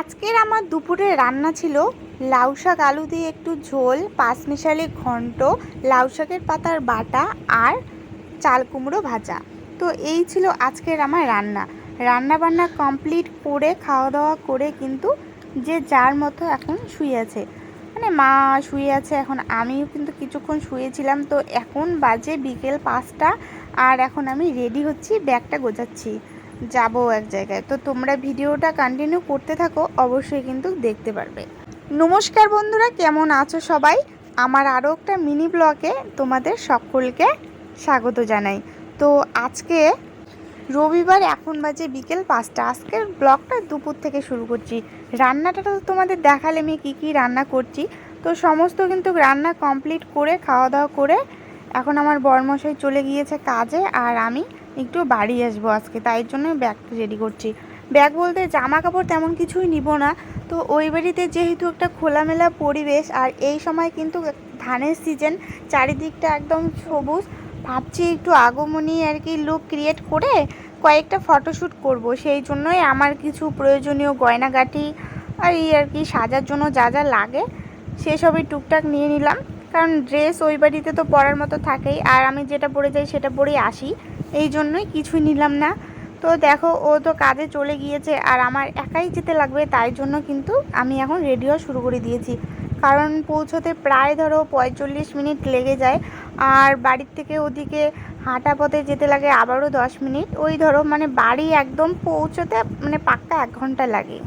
আজকের আমার দুপুরের রান্না ছিল লাউ শাক, আলু দিয়ে একটু ঝোল পাঁচমিশালি ঘন্ট, লাউ শাকের পাতার বাটা আর চাল কুমড়ো ভাজা। তো এই ছিল আজকের আমার রান্না। রান্না বান্না কমপ্লিট করে খাওয়া দাওয়া করে কিন্তু যে যার মতো এখন শুয়ে আছে। মানে মা শুয়ে আছে, এখন আমিও কিন্তু কিছুক্ষণ শুয়েছিলাম, তো এখন বাজে বিকেল পাঁচটা আর এখন আমি রেডি হচ্ছি, ব্যাগটা গোছাচ্ছি। যাব এক জায়গায়। তো তোমরা ভিডিওটা কন্টিনিউ করতে থাকো, অবশ্যই কিন্তু দেখতে পারবে। নমস্কার বন্ধুরা, কেমন আছো সবাই? আমার আরও একটা মিনি ব্লগে তোমাদের সকলকে স্বাগত জানাই। তো আজকে রবিবার, এখন বাজে বিকেল পাঁচটা। আজকের ব্লগটা দুপুর থেকে শুরু করছি। রান্নাটা তো তোমাদের দেখালে আমি কী কী রান্না করছি। তো সমস্ত কিন্তু রান্না কমপ্লিট করে খাওয়া দাওয়া করে এখন আমার বরমশাই চলে গিয়েছে কাজে আর আমি একটু বাড়ি আসব আজকে, তাই জন্য ব্যাগ রেডি করছি। ব্যাগ বলতে জামা কাপড় তেমন কিছুই নিব না। তো ওই বাড়িতে যেহেতু একটা খোলামেলা পরিবেশ, আর এই সময় কিন্তু ধানের সিজন চারিদিকটা একদম সবুজ, ভাবছি একটু আগমনী আর কি লুক ক্রিয়েট করে কয়েকটা ফটোশ্যুট করব। সেই জন্যই আমার কিছু প্রয়োজনীয় গয়নাগাটি আর এই আর কি সাজার জন্য যা যা লাগে, সেসবই টুকটাক নিয়ে নিলাম। কারণ ড্রেস ওই বাড়িতে তো পরার মতো থাকেই, আর আমি যেটা পরে যাই সেটা পরেই আসি। এই জন্যই কিছুই নিলাম না। তো দেখো, ও তো কাজে চলে গিয়েছে আর আমার একাই যেতে লাগবে, তাই জন্য কিন্তু আমি এখন রেডিও শুরু করে দিয়েছি। কারণ পৌঁছতে প্রায় ধরো পঁয়তাল্লিশ মিনিট লেগে যায় আর বাড়ির থেকে ওদিকে হাঁটা পথে যেতে লাগে আবারও দশ মিনিট। ওই ধরো মানে বাড়ি একদম পৌঁছতে মানে পাক্কা এক ঘণ্টা লাগে।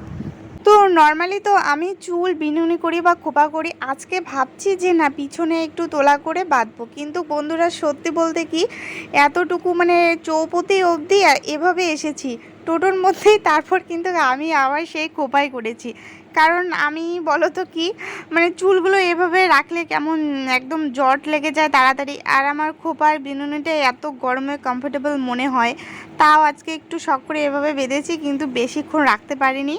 তো নর্মালি তো আমি চুল বিনুনি করি বা খোপা করি। আজকে ভাবছি যে না, পিছনে একটু তোলা করে বাঁধবো। কিন্তু বন্ধুরা, সত্যি বলতে কি, এতটুকু মানে চৌপতি অবধি এভাবে এসেছি। টোটোর মধ্যেই, তারপর কিন্তু আমি আবার সেই খোপাই করেছি। কারণ আমি বলো তো কি মানে চুলগুলো এভাবে রাখলে কেমন একদম জট লেগে যায় তাড়াতাড়ি। আর আমার খোপার বিনুনিটা এত গরমে কমফোর্টেবল মনে হয়, তাও আজকে একটু শখ করে এভাবে বেঁধেছি, কিন্তু বেশিক্ষণ রাখতে পারিনি।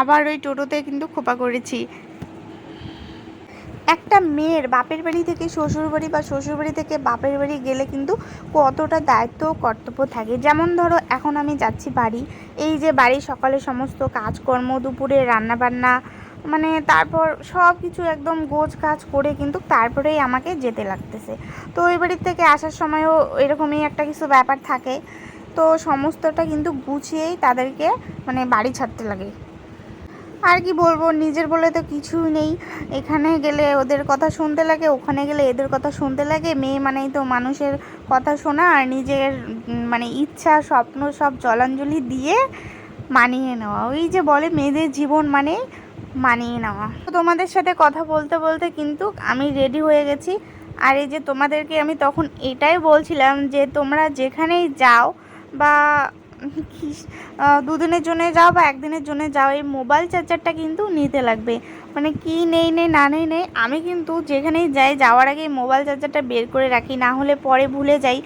আবার ওই টোটোতে কিন্তু খোপা করেছি। একটা মেয়ের বাপের বাড়ি থেকে শ্বশুর বাড়ি বা শ্বশুর বাড়ি থেকে বাপের বাড়ি গেলে কিন্তু কতটা দায়িত্ব কর্তব্য থাকে। যেমন ধরো, এখন আমি যাচ্ছি বাড়ি, এই যে বাড়ি সকালে সমস্ত কাজকর্ম, দুপুরে রান্নাবান্না মানে তারপর সব কিছু একদম গোছ কাজ করে কিন্তু তারপরেই আমাকে যেতে লাগতেছে। তো ওই বাড়ির থেকে আসার সময়ও এরকমই একটা কিছু ব্যাপার থাকে। তো সমস্তটা কিন্তু গুছিয়েই তাদেরকে মানে বাড়ি ছাড়তে লাগে। আর কি বলব, নিজের বলে তো কিছুই নেই। এখানে গেলে ওদের কথা শুনতে লাগে, ওখানে গেলে এদের কথা শুনতে লাগে। মেয়ে মানেই তো মানুষের কথা শোনা আর নিজের মানে ইচ্ছা, স্বপ্ন সব জলাঞ্জলি দিয়ে মানিয়ে নেওয়া। ওই যে বলে মেয়েদের জীবন মানে মানিয়ে নেওয়া। তো তোমাদের সাথে কথা বলতে বলতে কিন্তু আমি রেডি হয়ে গেছি। আর এই যে তোমাদেরকে আমি তখন এটাই বলছিলাম যে তোমরা যেখানেই যাও বা দুদিনের জন্য যাও বা একদিনের জন্য যাও, এই মোবাইল চার্জারটা কিন্তু নিতে লাগবে। মানে কি নেই নেই, না নেই নেই, আমি কিন্তু যেখানেই যাই, যাওয়ার আগে মোবাইল চার্জারটা বের করে রাখি, না হলে পরে ভুলে যাই।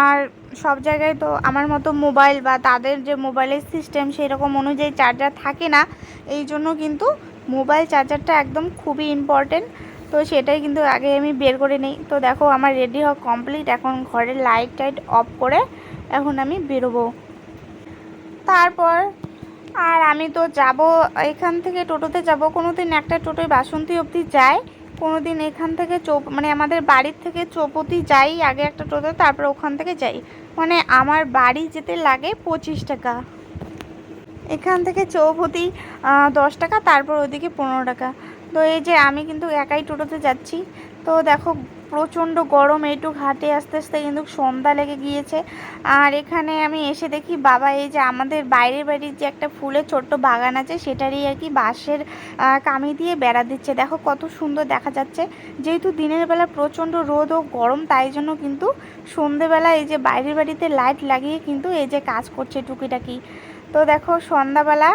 আর সব জায়গায় তো আমার মতো মোবাইল বা তাদের যে মোবাইলের সিস্টেম সেই রকম অনুযায়ী চার্জার থাকে না, এই জন্য কিন্তু মোবাইল চার্জারটা একদম খুবই ইম্পর্টেন্ট তো সেটাই কিন্তু আগে আমি বের করে নিই। তো দেখো, আমার রেডি হওয়া কমপ্লিট এখন ঘরের লাইট টাইট অফ করে এখন আমি বেরোবো। তারপর আর আমি তো যাব, এখান থেকে টোটোতে যাব। কোনো দিন একটা টোটোয় বাসন্তী অবধি যাই কোনো দিন এখান থেকে চৌপ মানে আমাদের বাড়ির থেকে চৌপতি যাই, আগে একটা টোটো তারপর ওখান থেকে যাই। মানে আমার বাড়ি যেতে লাগে পঁচিশ টাকা। এখান থেকে চৌপতি দশ টাকা, তারপর ওদিকে পনেরো টাকা। তো এই যে আমি কিন্তু একাই টোটোতে যাচ্ছি। তো দেখো প্রচণ্ড গরম, এইটুক হাঁটে আস্তে আস্তে কিন্তু সন্ধ্যা লেগে গিয়েছে। আর এখানে আমি এসে দেখি, বাবা, এই যে আমাদের বাইরের বাড়ির যে একটা ফুলের ছোট্ট বাগান আছে, সেটারই আর কি বাঁশের কামি দিয়ে বেড়া দিচ্ছে। দেখো কত সুন্দর দেখা যাচ্ছে। যেহেতু দিনের বেলা প্রচণ্ড রোদ ও গরম, তাই জন্য কিন্তু সন্ধেবেলা এই যে বাইরের বাড়িতে লাইট লাগিয়ে কিন্তু এই যে কাজ করছে টুকিটাকি। তো দেখো সন্ধ্যাবেলা,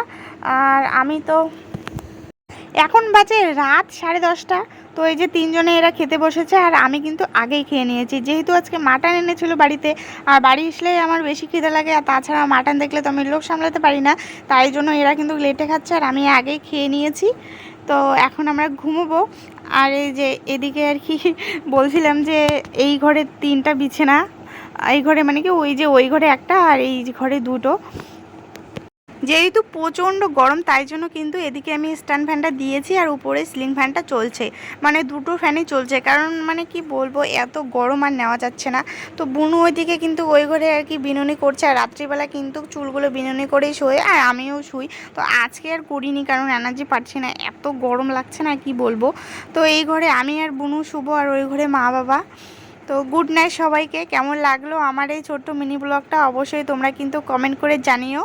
আর আমি তো এখন বাজে রাত সাড়ে দশটা। তো এই যে তিনজনে এরা খেতে বসেছে, আর আমি কিন্তু আগেই খেয়ে নিয়েছি। যেহেতু আজকে মাটন এনেছিল বাড়িতে, আর বাড়ি আসলেই আমার বেশি খিদে লাগে, আর তাছাড়া মাটন দেখলে তো আমি লোক সামলাতে পারি না, তাই জন্য এরা কিন্তু লেটে খাচ্ছে, আর আমি আগেই খেয়ে নিয়েছি। তো এখন আমরা ঘুমোবো। আর এই যে এদিকে আর কি বলছিলাম যে এই ঘরে তিনটা বিছানা, এই ঘরে মানে কি ওই যে ওই ঘরে একটা, আর এই ঘরে দুটো। যেহেতু প্রচণ্ড গরম, তাই জন্য কিন্তু এদিকে আমি স্ট্যান্ড ফ্যানটা দিয়েছি আর উপরে সিলিং ফ্যানটা চলছে। মানে দুটো ফ্যানই চলছে, কারণ মানে কি বলব, এত গরম আর নেওয়া যাচ্ছে না। তো বুনু ওইদিকে কিন্তু ওই ঘরে আর কি বিনুনি করছে, আর রাত্রিবেলা কিন্তু চুলগুলো বিনুনি করেই শোয়, আর আমিও শুই। তো আজকে আর করিনি, কারণ এনার্জি পাচ্ছি না, এত গরম লাগছে না, কি বলব। তো এই ঘরে আমি আর বুনু, শুভ আর ওই ঘরে মা বাবা। তো গুড নাইট সবাইকে, কেমন লাগল আমার এই ছোট্ট মিনি ব্লগটা অবশ্যই তোমরা কিন্তু কমেন্ট করে জানিও।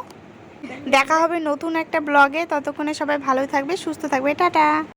দেখা হবে নতুন একটা ব্লগে ততক্ষণে সবাই ভালো থাকবে সুস্থ থাকবে টাটা।